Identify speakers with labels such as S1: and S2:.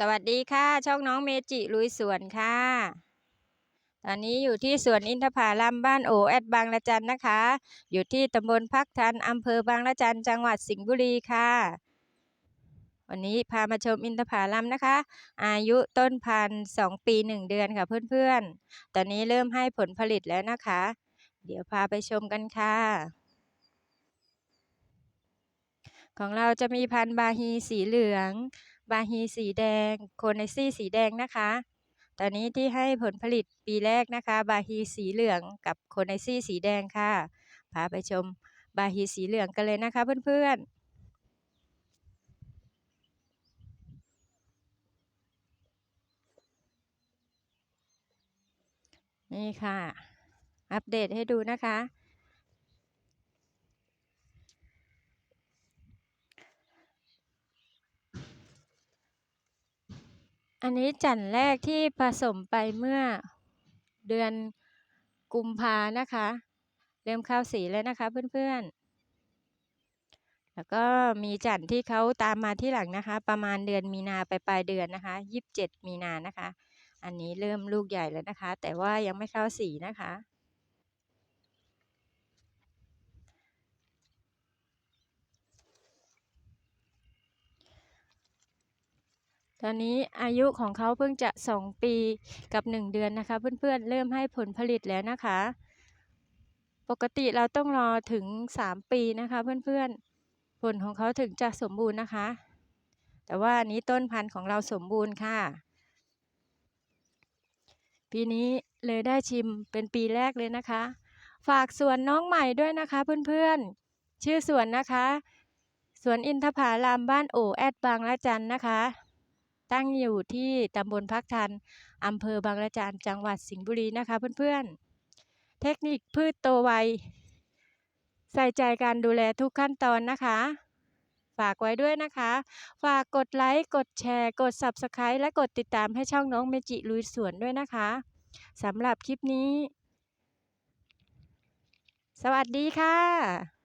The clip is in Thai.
S1: สวัสดีค่ะ ช่องน้องเมจิลุยสวนค่ะ ตอนนี้อยู่ที่สวนอินทผลัมบ้านโอแอดบางละจันนะคะ อยู่ที่ตำบลพักทันอำเภอบางละจันจังหวัดสิงห์บุรีค่ะ วันนี้พามาชมอินทผลัมนะคะ อายุต้นพันธุ์สองปีหนึ่งเดือนค่ะเพื่อนๆ ตอนนี้เริ่มให้ผลผลิตแล้วนะคะ เดี๋ยวพาไปชมกันค่ะของเราจะมีพันธุ์บาฮีสีเหลือง บาฮีสีแดง โคเนซี่สีแดงนะคะ ตอนนี้ที่ให้ผลผลิตปีแรกนะคะ บาฮีสีเหลืองกับโคเนซี่สีแดงค่ะ พาไปชมบาฮีสีเหลืองกันเลยนะคะเพื่อนๆนี่ค่ะ อัปเดตให้ดูนะคะ อันนี้จันแรกที่ผสมไปเมื่อเดือนกุมภานะคะ เริ่มเข้าสีแล้วนะคะเพื่อนๆ แล้วก็มีจันที่เขาตามมาที่หลังนะคะ ประมาณเดือนมีนาไปปลายเดือนนะคะยี่สิบเจ็ดมีนานะคะ อันนี้เริ่มลูกใหญ่แล้วนะคะ แต่ว่ายังไม่เข้าสีนะคะ อนนี้อายุของเขาเพิ่งจะสองปีกับหนึ่งเดือนนะคะ เพื่อนๆเริ่มให้ผลผลิตแล้วนะคะ ปกติเราต้องรอถึงสามปีนะคะ เพื่อนๆ ผลของเขาถึงจะสมบูรณ์นะคะ แต่ว่าอันนี้ต้นพันธุ์ของเราสมบูรณ์ค่ะ ปีนี้เลยได้ชิมเป็นปีแรกเลยนะคะ ฝากสวนน้องใหม่ด้วยนะคะเพื่อนๆ ชื่อสวนนะคะสวนอินทผลามบ้านโอแอดบางละจันนะคะ ตั้งอยู่ที่ตำบลพักทันอำเภอบางละจันจังหวัดสิงห์บุรีนะคะเพื่อนๆ เทคนิคพืชโตไว ใส่ใจการดูแลทุกขั้นตอนนะคะ ฝากไว้ด้วยนะคะ ฝากกดไลค์ กดแชร์ กด Subscribe และกดติดตามให้ช่องน้องเมจิลุยสวนด้วยนะคะสำหรับคลิปนี้ สวัสดีค่ะ